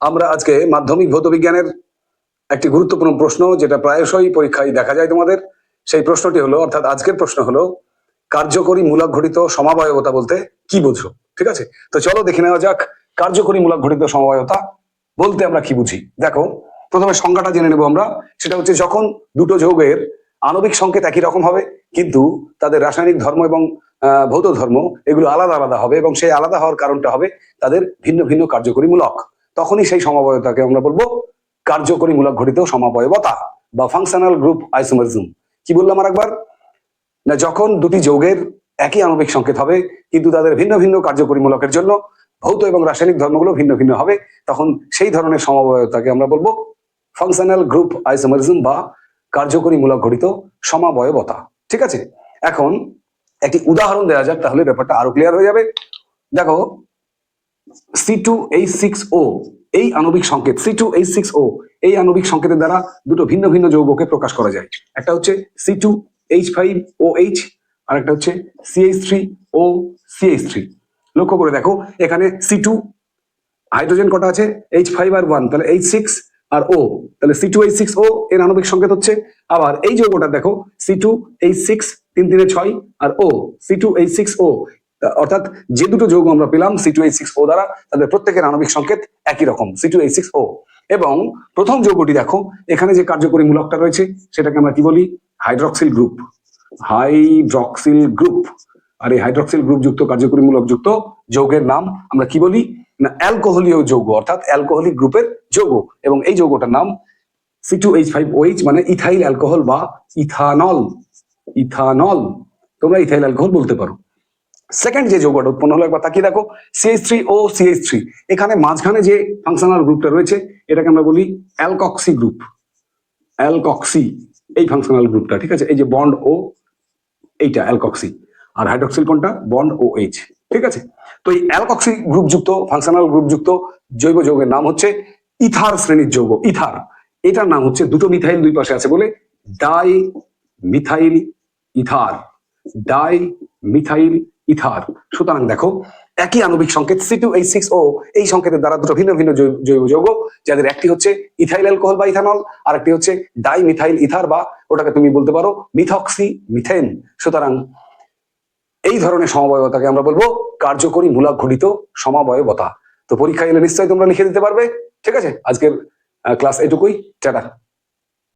আমরা আজকে মাধ্যমিক ভৌত বিজ্ঞানের একটি গুরুত্বপূর্ণ প্রশ্ন, যেটা প্রায়শই পরীক্ষায় দেখা যায় তোমাদের। সেই প্রশ্নটি হলো, অর্থাৎ আজকের প্রশ্ন হলো, কার্যকরী মূলক ঘটিত সমাবয়বতা বলতে কি বুঝো? ঠিক আছে? তো চলো দেখে নেওয়া যাক, কার্যকরী মূলক ঘটিত সমবায়তা বলতে আমরা কি বুঝি? দেখো, প্রথমে সংজ্ঞাটা জেনে নেব আমরা। সেটা হচ্ছে যখন দুটো যৌগের আণবিক সংকেত একই রকম হবে, কিন্তু তাদের রাসায়নিক ধর্ম এবং ভৌত ধর্ম এগুলো আলাদা আলাদা হবে এবং সেই আলাদা হওয়ার কারণটা হবে তাদের ভিন্ন ভিন্ন কার্যকরী মূলক। তখনই সেই সমবায়তাকে আমরা বলব কার্যকরী মূলক ঘটিত সমাবয়বতা বা ফাংশনাল গ্রুপ আইসোমারিজম কি বললাম আর একবার না, যখন দুটি যৌগের একই আণবিক সংকেত হবে, কিন্তু তাদের ভিন্ন ভিন্ন কার্যকরী মূলকের জন্য ভৌত এবং রাসায়নিক ধর্মগুলো ভিন্ন ভিন্ন হবে, তখন সেই ধরনের সমবায়তাকে আমরা বলব ফাংশনাল গ্রুপ আইসোমারিজম বা কার্যকরী মূলক ঘটিত সমাবয়বতা। ঠিক আছে? এখন একটি উদাহরণ দেওয়া যাক, তাহলে ব্যাপারটা আরও ক্লিয়ার হয়ে যাবে। দেখো C two H six O এই আণবিক সংকেত C two H six O এই আণবিক সংকেতের দ্বারা দুটো ভিন্ন ভিন্ন যৌগকে প্রকাশ করা যায়। একটা হচ্ছে C two H five O H আর একটা হচ্ছে CH three O CH three লক্ষ্য করে দেখো, এখানে সি টু হাইড্রোজেন কটা আছে? এইচ ফাইভ আর ওয়ান তাহলে এইচ সিক্স আর ও তাহলে C two H six O এর আণবিক সংকেত হচ্ছে। আবার এই যৌগটা দেখো সি টু এইচ সিক্স তিন তিনে ছয়, আর ও C two H six O অর্থাৎ যে দুটো যৌগ আমরা পেলাম C two H six O দ্বারা, তাদের প্রত্যেকের আণবিক সংকেত একই রকম C two H six O এবং প্রথম যৌগটি দেখো, এখানে যে কার্যকরী মূলকটা রয়েছে, সেটাকে আমরা কি বলি? Hydroxyl group. Hydroxyl group. আর এই হাইড্রক্সিল গ্রুপ যুক্ত কার্যকরী মূলক যুক্ত যৌগের নাম আমরা কি বলি? না, অ্যালকোহলীয় যৌগ, অর্থাৎ অ্যালকোহলিক গ্রুপের যৌগ। এবং এই যৌগটার নাম C two H five OH মানে ইথাইল অ্যালকোহল বা ইথানল। ইথানল। তোমরা ইথাইল অ্যালকোহল বলতে পারো। সেকেন্ড যে যৌগটা উৎপন্ন হলো, একবার তাকিয়ে দেখো CH three O CH three এখানে মাঝখানে যে ফাংশনাল গ্রুপটা রয়েছে, এটাকে আমরা বলি অ্যালকক্সি গ্রুপ অ্যালকক্সি এই ফাংশনাল গ্রুপটা ঠিক আছে? এই যে বন্ড ও এইটা অ্যালকক্সি আর হাইড্রক্সিল কোনটা? বন্ড ও এইচ ঠিক আছে? তো এই অ্যালকক্সি গ্রুপ যুক্ত ফাংশনাল গ্রুপ যুক্ত জৈব যৌগের নাম হচ্ছে ইথার শ্রেণির যৌগ, ইথার। এটার নাম হচ্ছে দুটো মিথাইল দুই পাশে আছে বলে dimethyl ether. Dimethyl ether. সুতরাং দেখো, একই আণবিক সংকেত C two H six O এই সংকেতের দ্বারা দুটো ভিন্ন ভিন্ন জৈব যৌগ, যাদের একটি হচ্ছে ইথাইল অ্যালকোহল বা ইথানল, আর একটি হচ্ছে ডাই মিথাইল ইথার বা ওটাকে তুমি বলতে পারো মিথক্সি মিথেন সুতরাং এই ধরনের সমবায়তাকে আমরা বলব কার্যকরী মূলক ঘটিত সমাবয়বতা। তো পরীক্ষা এলে নিশ্চয়ই তোমরা লিখে দিতে পারবে। ঠিক আছে? আজকের ক্লাস এটুকুই। টাটা।